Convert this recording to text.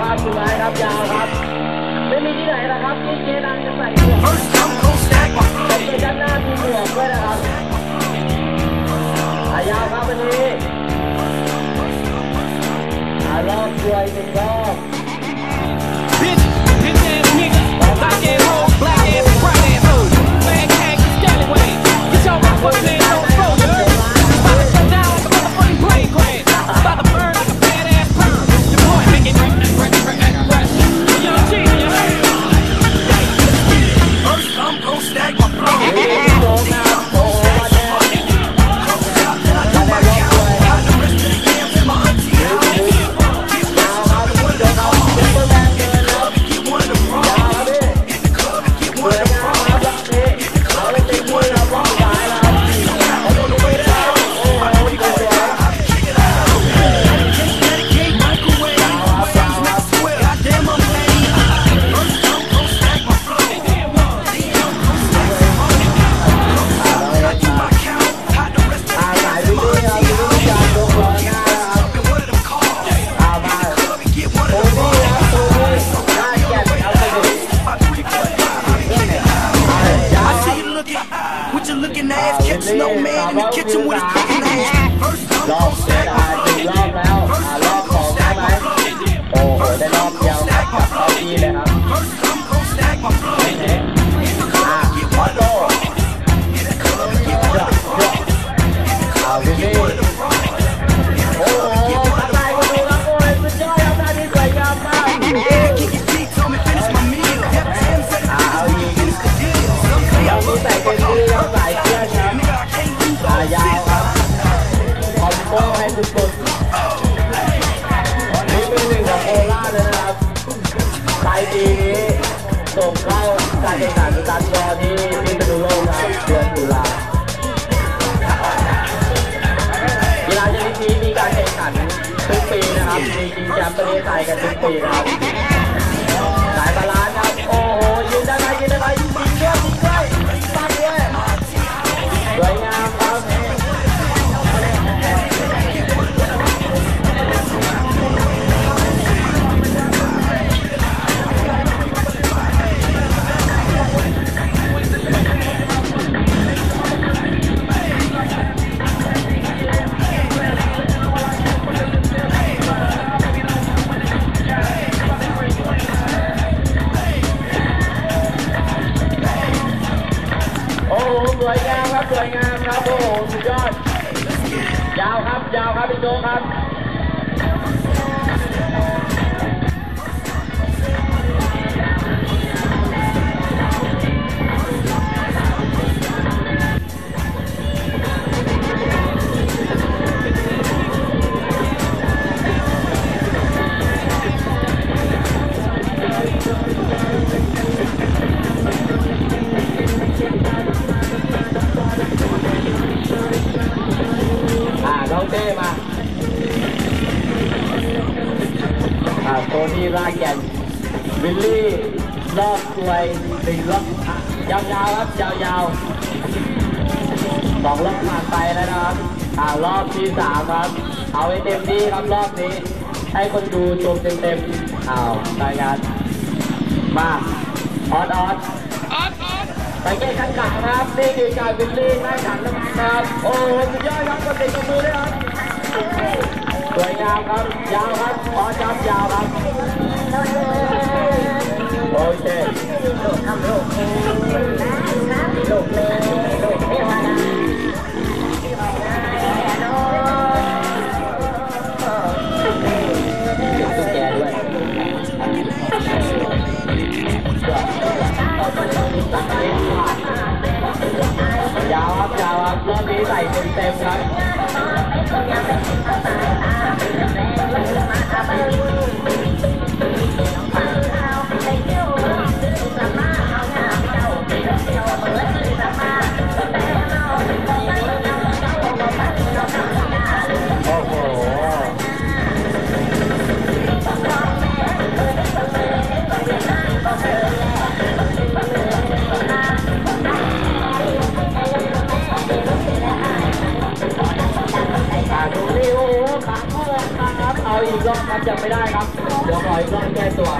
ครับยาวครับไม่มีที่ไหนนะครับที่เจ๊ดัใส่หมวกเป็นด้านน้ามีหมวกด้วยนะครับยาวครับวันนี้รอบด้วยหนึ่งรอบ Ik First come, go stack ายดีนี้ส่งเข้าการแข่งขันตันบอลที่พิษณุโลกนะเบเดือนตุลากีฬาชนิดนี้มีการแข่งขันทุกปีนะครับ มีจิงแชมปประเทศไทยกันทุกปีนะครับสายบาลานซ์ครับโอ้ don't have โทนี่ลาแกนวิลลี่รอบสวยหนึ่งรอบยาวๆครับยาวๆสองรอบผ่านไปแล้วนะครับอ่ารอบที่สามครับ เอาให้เต็มที่ครับรอบนี้ ให้คนดูชมเต็มๆอ้าวรายงานมาออดออดออดออดไปงเกตขั้นงหลังครับนี่คือการวิลลี่หน้าหลังนะครับโอ้สุดยอดครับคนเด็กกับมือเลยครับ สวยงามครับยาวครับขอจับยาวครับโอเคลูกทำลูกลูกเลยลูกเทวดา chào ông chào ông lên đi thầy tìm tìm rồi เอาอีกรอบครับยังไม่ได้ครับ เดี๋ยวขออีกรอบแก้ตัว